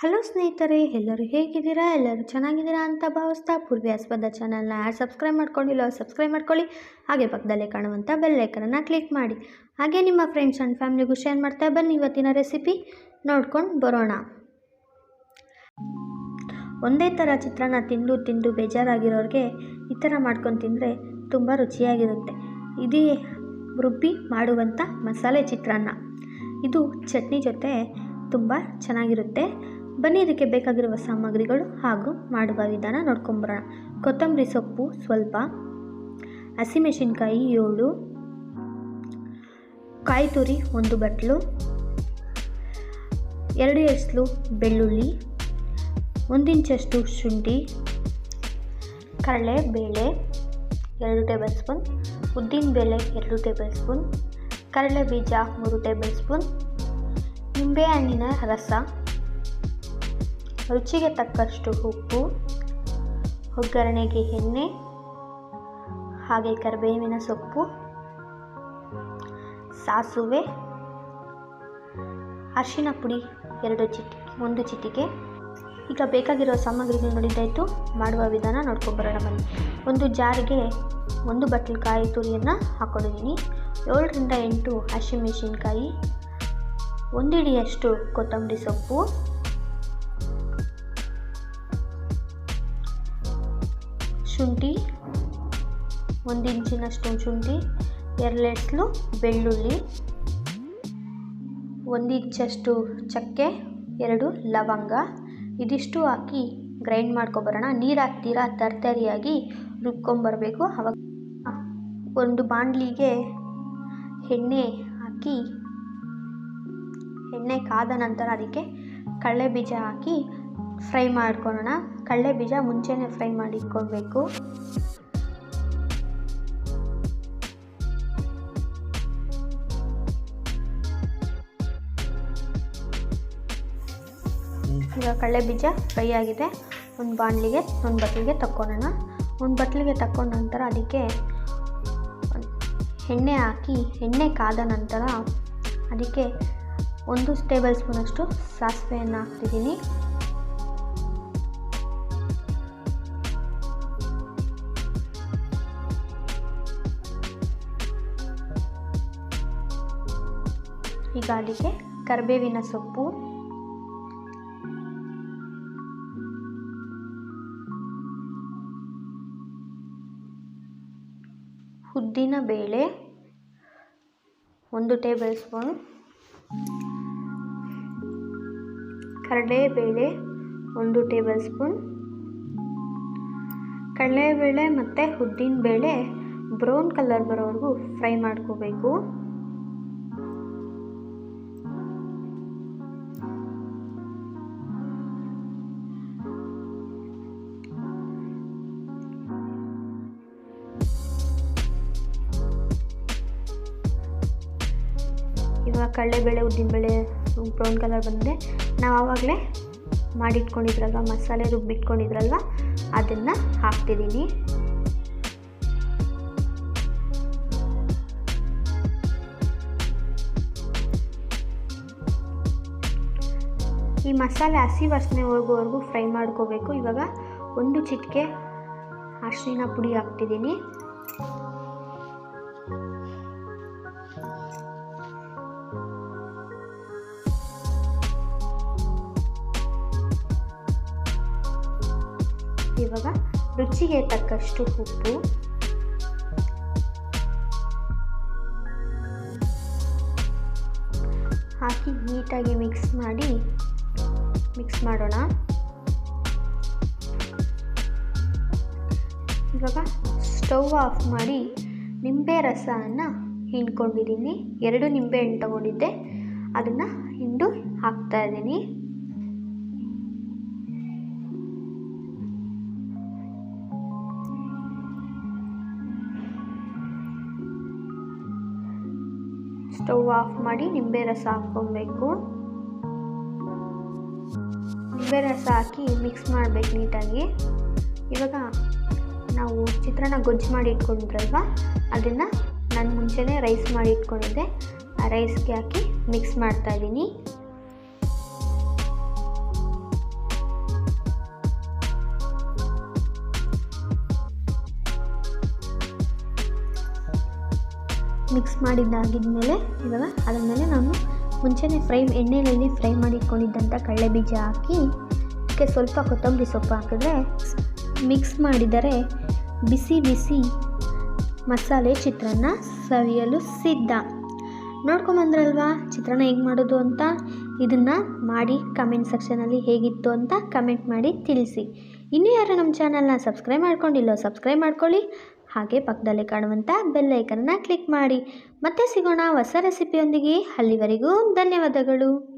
Hello ಸ್ನೇಹಿತರೆ, ಎಲ್ಲರೂ ಹೇಗಿದ್ದೀರಾ? ಎಲ್ಲರೂ ಚೆನ್ನಾಗಿದ್ದೀರಾ ಅಂತ ಭಾವಿಸ್ತಾ ಪೂರ್ವಿ ಆಸ್ಪದ ಚಾನಲ್ನ ಯಾರು ಸಬ್ಸ್ಕ್ರೈಬ್ ಮಾಡ್ಕೊಂಡಿಲ್ಲ ಸಬ್ಸ್ಕ್ರೈಬ್ ಮಾಡ್ಕೊಳ್ಳಿ. ಹಾಗೆ ಪಕ್ಕದಲ್ಲೇ ಕಾಣುವಂಥ ಬೆಲ್ ಐಕನನ್ನು ಕ್ಲಿಕ್ ಮಾಡಿ. ಹಾಗೆ ನಿಮ್ಮ ಫ್ರೆಂಡ್ಸ್ ಆ್ಯಂಡ್ ಫ್ಯಾಮಿಲಿಗೂ ಶೇರ್ ಮಾಡ್ತಾ ಬನ್ನಿ ಇವತ್ತಿನ ರೆಸಿಪಿ. ನೋಡ್ಕೊಂಡು ಬರೋಣ. ಒಂದೇ ಥರ ಚಿತ್ರಾನ್ನ ತಿಂದು ತಿಂದು ಬೇಜಾರಾಗಿರೋರಿಗೆ ಈ ಥರ ಮಾಡ್ಕೊಂಡು ತಿಂದರೆ ತುಂಬ ರುಚಿಯಾಗಿರುತ್ತೆ. ಇದೇ ರುಬ್ಬಿ ಮಾಡುವಂಥ ಮಸಾಲೆ ಚಿತ್ರಾನ್ನ. ಇದು ಚಟ್ನಿ ಜೊತೆ ತುಂಬ ಚೆನ್ನಾಗಿರುತ್ತೆ. ಬನ್ನಿ, ಇದಕ್ಕೆ ಬೇಕಾಗಿರುವ ಸಾಮಗ್ರಿಗಳು ಹಾಗೂ ಮಾಡುವ ವಿಧಾನ ನೋಡ್ಕೊಂಬರೋಣ. ಕೊತ್ತಂಬರಿ ಸೊಪ್ಪು ಸ್ವಲ್ಪ ಹಸಿಮೆಣಸಿನ್ಕಾಯಿ ಏಳು, ಕಾಯಿ ತುರಿ ಒಂದು ಬಟ್ಲು, ಎರಡು ಎಸ್ಲು ಬೆಳ್ಳುಳ್ಳಿ ಒಂದಿಂಚಷ್ಟು ಶುಂಠಿ ಕಡಲೆ ಬೇಳೆ ಎರಡು ಟೇಬಲ್ ಸ್ಪೂನ್ ಉದ್ದಿನ ಬೇಳೆ ಎರಡು ಟೇಬಲ್ ಸ್ಪೂನ್ ಕಡಲೆ ಬೀಜ ಮೂರು ಟೇಬಲ್ ಸ್ಪೂನ್, ನಿಂಬೆಹಣ್ಣಿನ ರಸ ರುಚಿಗೆ ತಕ್ಕಷ್ಟು ಉಪ್ಪು, ಒಗ್ಗರಣೆಗೆ ಎಣ್ಣೆ, ಹಾಗೆ ಕರಿಬೇವಿನ ಸೊಪ್ಪು, ಸಾಸುವೆ, ಅರಿಶಿನ ಪುಡಿ ಎರಡು ಚಿಟಿ ಒಂದು ಚಿಟಿಕೆ. ಈಗ ಬೇಕಾಗಿರೋ ಸಾಮಗ್ರಿಗಳು ನೋಡಿದ್ದಾಯಿತು ಮಾಡುವ ವಿಧಾನ ನೋಡ್ಕೊಂಬರೋಣ ಬನ್ನಿ. ಒಂದು ಜಾರಿಗೆ ಒಂದು ಬಟ್ಲು ಕಾಯಿ ತುರಿಯನ್ನು ಹಾಕ್ಕೊಂಡಿದ್ದೀನಿ ಏಳರಿಂದ ಎಂಟು ಹಸಿಮೆಣಸಿನ್ಕಾಯಿ ಒಂದು ಹಿಡಿಯಷ್ಟು ಕೊತ್ತಂಬರಿ ಸೊಪ್ಪು ಶುಂಠಿ, ಒಂದು ಇಂಚಿನಷ್ಟು ಶುಂಠಿ ಎರಡೆಸ್ಲು ಬೆಳ್ಳುಳ್ಳಿ, ಒಂದು ಇಂಚಷ್ಟು ಚಕ್ಕೆ, ಎರಡು ಲವಂಗ. ಇದಿಷ್ಟು ಹಾಕಿ ಗ್ರೈಂಡ್ ಮಾಡ್ಕೊಬರೋಣ. ನೀರು ಹಾಕ್ತೀರಾ? ತರ್ತರಿಯಾಗಿ ರುಬ್ಕೊಂಬರಬೇಕು. ಅವಾಗ ಒಂದು ಬಾಣಲಿಗೆ ಎಣ್ಣೆ ಹಾಕಿ, ಎಣ್ಣೆ ಕಾದ ನಂತರ ಅದಕ್ಕೆ ಕಡಲೆ ಬೀಜ ಹಾಕಿ ಫ್ರೈ ಮಾಡ್ಕೊಳ್ಳೋಣ ಕಡಲೆ ಬೀಜ ಮುಂಚೆನೇ ಫ್ರೈ ಮಾಡಿ ಇಟ್ಕೊಳ್ಬೇಕು ಈಗ ಕಡಲೆ ಬೀಜ ಫ್ರೈ ಆಗಿದೆ. ಒಂದು ಬಾಣಲಿಗೆ, ಒಂದು ಬಟ್ಲಿಗೆ ತಕ್ಕೊಳ್ಳೋಣ ಒಂದು ಬಟ್ಲಿಗೆ ತಕ್ಕೊಂಡ ನಂತರ ಅದಕ್ಕೆ ಎಣ್ಣೆ ಹಾಕಿ, ಎಣ್ಣೆ ಕಾದ ನಂತರ ಅದಕ್ಕೆ ಒಂದು ಟೇಬಲ್ ಸ್ಪೂನಷ್ಟು ಸಾಸಿವೆಯನ್ನು ಹಾಕ್ತಿದ್ದೀನಿ. ಈಗ ಅದಕ್ಕೆ ಕರಿಬೇವಿನ ಸೊಪ್ಪು. ಉದ್ದಿನ ಬೇಳೆ ಒಂದು ಟೇಬಲ್ ಸ್ಪೂನ್. ಕಡಲೆಬೇಳೆ ಒಂದು ಟೇಬಲ್ ಸ್ಪೂನ್. ಕಡಲೆಬೇಳೆ ಮತ್ತು ಉದ್ದಿನ ಬೇಳೆ ಬ್ರೌನ್ ಕಲರ್ ಬರೋವರೆಗೂ ಫ್ರೈ ಮಾಡ್ಕೋಬೇಕು. ಇವಾಗ ಕಡಲೆಬೇಳೆ ಉದ್ದಿನಬೇಳೆ ಬ್ರೌನ್ ಕಲರ್ ಬಂದಿದೆ. ನಾವು ಆವಾಗಲೇ ಮಾಡಿಟ್ಕೊಂಡಿದ್ರಲ್ವ, ಮಸಾಲೆ ರುಬ್ಬಿಟ್ಕೊಂಡಿದ್ರಲ್ವ, ಅದನ್ನು ಹಾಕ್ತಿದ್ದೀನಿ ಈ ಮಸಾಲೆ ಹಸಿ ವಾಸನೆ ಹೋಗೋವರೆಗೂ ಫ್ರೈ ಮಾಡ್ಕೋಬೇಕು. ಇವಾಗ ಒಂದು ಚಿಟಿಕೆ ಅರಿಶಿನ ಪುಡಿ ಹಾಕ್ತಿದ್ದೀನಿ ಇವಾಗ ರುಚಿಗೆ ತಕ್ಕಷ್ಟು ಉಪ್ಪು. ಹಾಕಿ ನೀಟಾಗಿ ಮಿಕ್ಸ್ ಮಾಡಿ ಮಿಕ್ಸ್ ಮಾಡೋಣ. ಇವಾಗ ಸ್ಟವ್ ಆಫ್ ಮಾಡಿ ನಿಂಬೆ ರಸವನ್ನು ಹಿಂಡ್ಕೊಂಡಿದ್ದೀನಿ. ಎರಡು ನಿಂಬೆ ಹಣ್ಣು ತಗೊಂಡಿದ್ದೆ. ಅದನ್ನು ಹಿಂಡು ಹಾಕ್ತಾ ಇದ್ದೀನಿ. ಸ್ಟವ್ ಆಫ್ ಮಾಡಿ ನಿಂಬೆ ರಸ ಹಾಕ್ಕೊಬೇಕು. ನಿಂಬೆ ರಸ ಹಾಕಿ ಮಿಕ್ಸ್ ಮಾಡಬೇಕು ನೀಟಾಗಿ. ಇವಾಗ ನಾವು ಚಿತ್ರಾನ್ನ ಗೊಜ್ಜು ಮಾಡಿ ಇಟ್ಕೊಂಡಿದ್ರಲ್ವ? ಅದನ್ನು ನಾನು ಮುಂಚೆನೇ ರೈಸ್ ಮಾಡಿ ಇಟ್ಕೊಂಡಿದ್ದೆ. ಆ ರೈಸ್ಗೆ ಹಾಕಿ ಮಿಕ್ಸ್ ಮಾಡ್ತಾಯಿದ್ದೀನಿ ಮಿಕ್ಸ್ ಮಾಡಿದ್ದಾಗಿದ್ಮೇಲೆ ಇವಾಗ ಅದ್ರ ಮೇಲೆ ನಾನು ಮುಂಚೆನೇ ಫ್ರೈ ಎಣ್ಣೆಯಲ್ಲಿ ಫ್ರೈ ಮಾಡಿ ಇಟ್ಕೊಂಡಿದ್ದಂಥ ಕಡಲೆ ಬೀಜ ಹಾಕಿ, ಅದಕ್ಕೆ ಸ್ವಲ್ಪ ಕೊತ್ತಂಬರಿ ಸೊಪ್ಪು ಹಾಕಿದ್ರೆ ಮಿಕ್ಸ್ ಮಾಡಿದರೆ ಬಿಸಿ ಬಿಸಿ ಮಸಾಲೆ ಚಿತ್ರಾನ್ನ ಸವಿಯಲು ಸಿದ್ಧ. ನೋಡ್ಕೊಂಬಂದ್ರಲ್ವಾ ಚಿತ್ರಾನ್ನ ಹೇಗೆ ಮಾಡೋದು ಅಂತ? ಇದನ್ನು ಮಾಡಿ ಕಮೆಂಟ್ ಸೆಕ್ಷನಲ್ಲಿ ಹೇಗಿತ್ತು ಅಂತ ಕಮೆಂಟ್ ಮಾಡಿ ತಿಳಿಸಿ. ಇನ್ನೂ ಯಾರು ನಮ್ಮ ಚಾನಲ್ನ ಸಬ್ಸ್ಕ್ರೈಬ್ ಮಾಡ್ಕೊಂಡಿಲ್ಲೋ ಸಬ್ಸ್ಕ್ರೈಬ್ ಮಾಡ್ಕೊಳ್ಳಿ. ಹಾಗೆ ಪಕ್ಕದಲ್ಲೇ ಕಾಣುವಂಥ ಬೆಲ್ ಐಕನ್ನ ಕ್ಲಿಕ್ ಮಾಡಿ. ಮತ್ತೆ ಸಿಗೋಣ ಹೊಸ ರೆಸಿಪಿಯೊಂದಿಗೆ ಅಲ್ಲಿವರೆಗೂ ಧನ್ಯವಾದಗಳು.